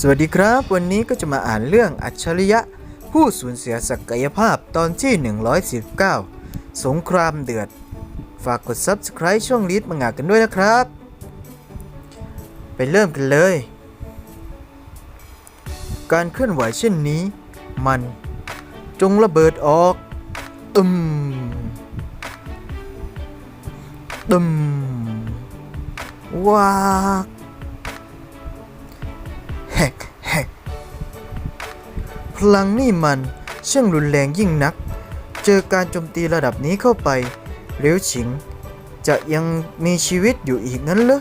สวัสดีครับ วันนี้ก็จะมาอ่านเรื่องอัจฉริยะ ผู้สูญเสียศักยภาพตอนที่ 119 สงครามเดือด ฝากกด Subscribe ช่องลิสมังงะกันด้วยนะครับ ไปเริ่มกันเลย การเคลื่อนไหวเช่นนี้ มัน จงระเบิดออกตึมตึมว้า พลังนี่มันช่างรุนแรงยิ่งนัก เจอการโจมตีระดับนี้เข้าไปเหลียวฉิง จะยังมีชีวิตอยู่อีกนั้นเหรอ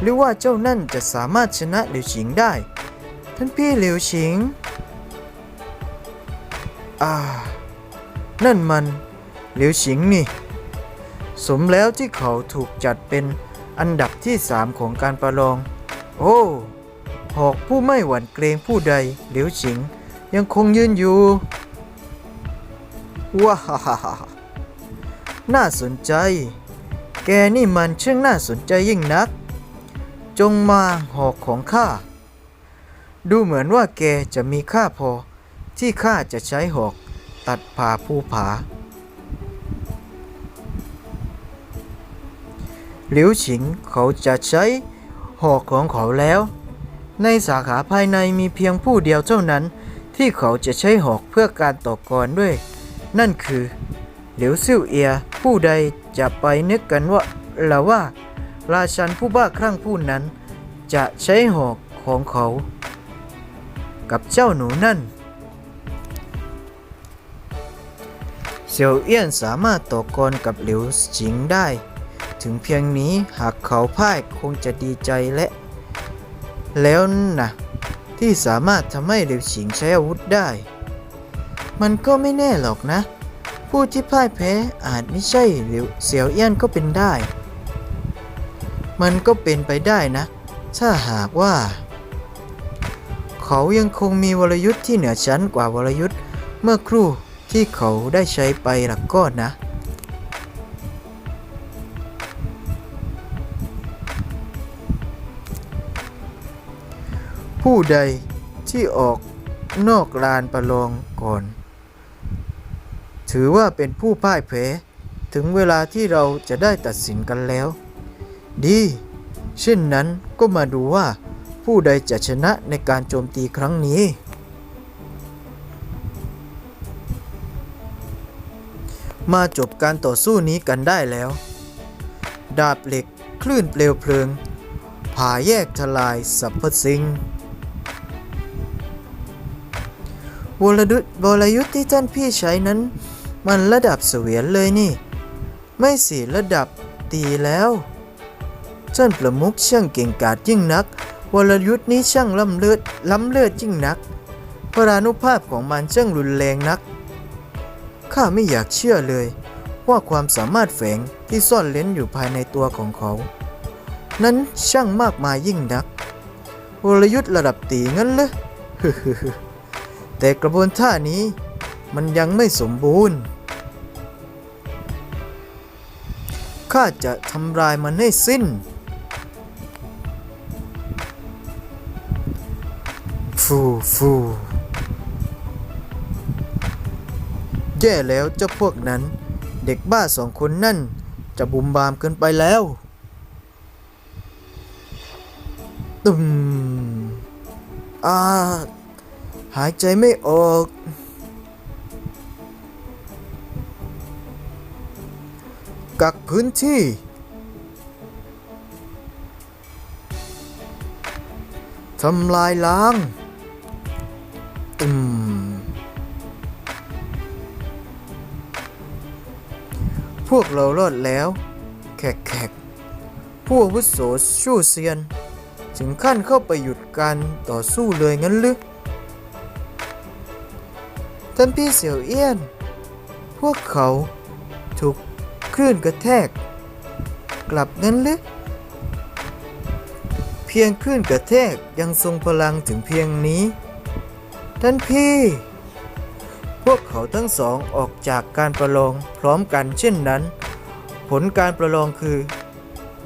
หรือว่าเจ้านั่นจะสามารถชนะเหลียวฉิงได้ ท่านพี่เหลียวฉิง อ่า นั่นมันเหลียวฉิงนี่ สมแล้วที่เขาถูกจัดเป็นอันดับที่สามของการประลอง โอ้ หอกผู้ไม่หวั่นเกรงผู้ใดเหลียวฉิง ยังคงยืนอยู่ว้าฮ่าฮ่าฮน่าสนใจ แกนี่มันช่างน่าสนใจยิ่งนัก จงมาหอกของข้า ดูเหมือนว่าแกจะมีค่าพอที่ข้าจะใช้หอกตัดผ่าภูผา หลิวฉิงเขาจะใช้หอกของเขาแล้ว ในสาขาภายในมีเพียงผู้เดียวเท่านั้น ที่เขาจะใช้หอกเพื่อการต่อกรด้วย นั่นคือเหลียวซิ่วเอียผู้ใดจะไปนึกกันว่าละว่า ราชันผู้บ้าคลั่งผู้นั้น จะใช้หอกของเขา กับเจ้าหนูนั่นเสี่ยวเอี้ยนสามารถต่อกรกับเหลิวฉิงได้ ถึงเพียงนี้หากเขาพ่ายคงจะดีใจและ แล้วนะ ที่สามารถทำให้เหลียวฉิงใช้อาวุธได้ มันก็ไม่แน่หรอกนะ ผู้ที่พ่ายแพ้อาจไม่ใช่เหลียวเสี่ยวเอี้ยนก็เป็นได้ มันก็เป็นไปได้นะ ถ้าหากว่า เขายังคงมีวรยุทธ์ที่เหนือชั้นกว่าวรยุทธ์เมื่อครู่ที่เขาได้ใช้ไปหลักก็นะ ผู้ใดที่ออกนอกลานประลองก่อน ถือว่าเป็นผู้พ่ายแพ้ถึงเวลาที่เราจะได้ตัดสินกันแล้ว ดี เช่นนั้นก็มาดูว่าผู้ใดจะชนะในการโจมตีครั้งนี้ มาจบการต่อสู้นี้กันได้แล้ว ดาบเหล็กคลื่นเปลวเพลิงผ่าแยกทลายสรรพสิ่ง วรดุวรยุทธ์ที่ท่านพี่ใช้นั้น มันระดับเสวียนเลยนี่ ไม่สิระดับตีแล้วท่านประมุขช่างเก่งกาจยิ่งนักวรยุทธ์นี้ช่างล้ำเลือดล้ำเลือดยิ่งนักพรานุภาพของมันช่างรุนแรงนัก ข้าไม่อยากเชื่อเลย ว่าความสามารถแฝงที่ซ่อนเล้นอยู่ภายในตัวของเขา นั้นช่างมากมายยิ่งนักวรยุทธ์ระดับตีงั้นเลย แต่กระบวนท่านี้มันยังไม่สมบูรณ์ ข้าจะทำลายมันให้สิ้น ฟูฟูแย่แล้วเจ้าพวกนั้น เด็กบ้าสองคนนั่นจะบุมบามเกินไปแล้วตุมอ่า หายใจไม่ออก กักพื้นที่ ทำลายล้างอืมพวกเรารอดแล้ว แขกแขกผู้อาวุโสชู่เซียน ถึงขั้นเข้าไปหยุดการต่อสู้เลยงั้นหรือ ท่านพี่เสี่ยวเอี้ยน พวกเขาถูกคลื่นกระแทก กลับงั้นหรือเพียงคลื่นกระแทกยังทรงพลังถึงเพียงนี้ ท่านพี่ พวกเขาทั้งสองออกจากการประลองพร้อมกันเช่นนั้น ผลการประลองคือ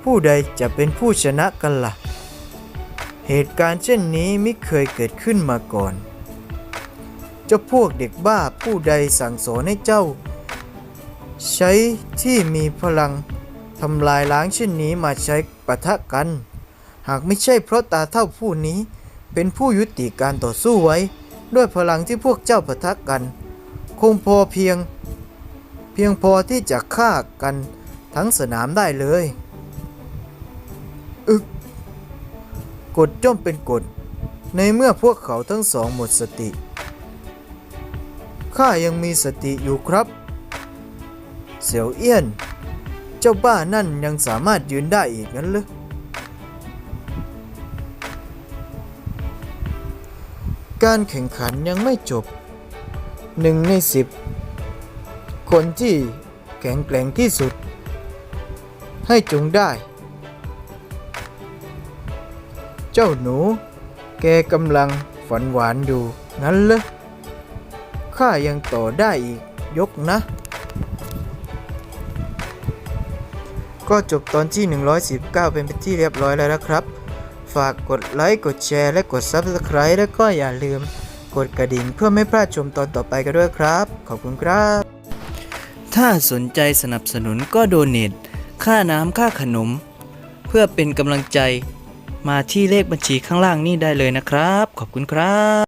ผู้ใดจะเป็นผู้ชนะกันล่ะ เหตุการณ์เช่นนี้ไม่เคยเกิดขึ้นมาก่อน เจ้าพวกเด็กบ้าผู้ใดสั่งสอนให้เจ้า ใช้ที่มีพลังทำลายล้างเช่นนี้มาใช้ปะทะกัน หากไม่ใช่เพราะตาเท่าผู้นี้ เป็นผู้ยุติการต่อสู้ไว้ ด้วยพลังที่พวกเจ้าปะทะกัน คงพอเพียง เพียงพอที่จะฆ่ากันทั้งสนามได้เลยอึกกฎย่อมเป็นกฎ ในเมื่อพวกเขาทั้งสองหมดสติ ข้ายังมีสติอยู่ครับ เสี่ยวเอี้ยน เจ้าบ้านั่นยังสามารถยืนได้อีกงั้นหรอการแข่งขันยังไม่จบหนึ่งในสิบคนที่แข็งแกร่งที่สุด ให้จงได้ เจ้าหนู แกกำลังฝันหวานอยู่งั้นเหรอ ข้ายังต่อได้อีกยกนะ ก็จบตอนที่ 119 เป็นที่เรียบร้อยแล้วนะครับ ฝากกดไลค์กดแชร์และกด Subscribe แล้วก็อย่าลืมกดกระดิ่งเพื่อไม่พลาดชมตอนต่อไปกันด้วยครับ ขอบคุณครับ ถ้าสนใจสนับสนุนก็โดเนทค่าน้ำค่าขนม เพื่อเป็นกำลังใจมาที่เลขบัญชีข้างล่างนี่ได้เลยนะครับ ขอบคุณครับ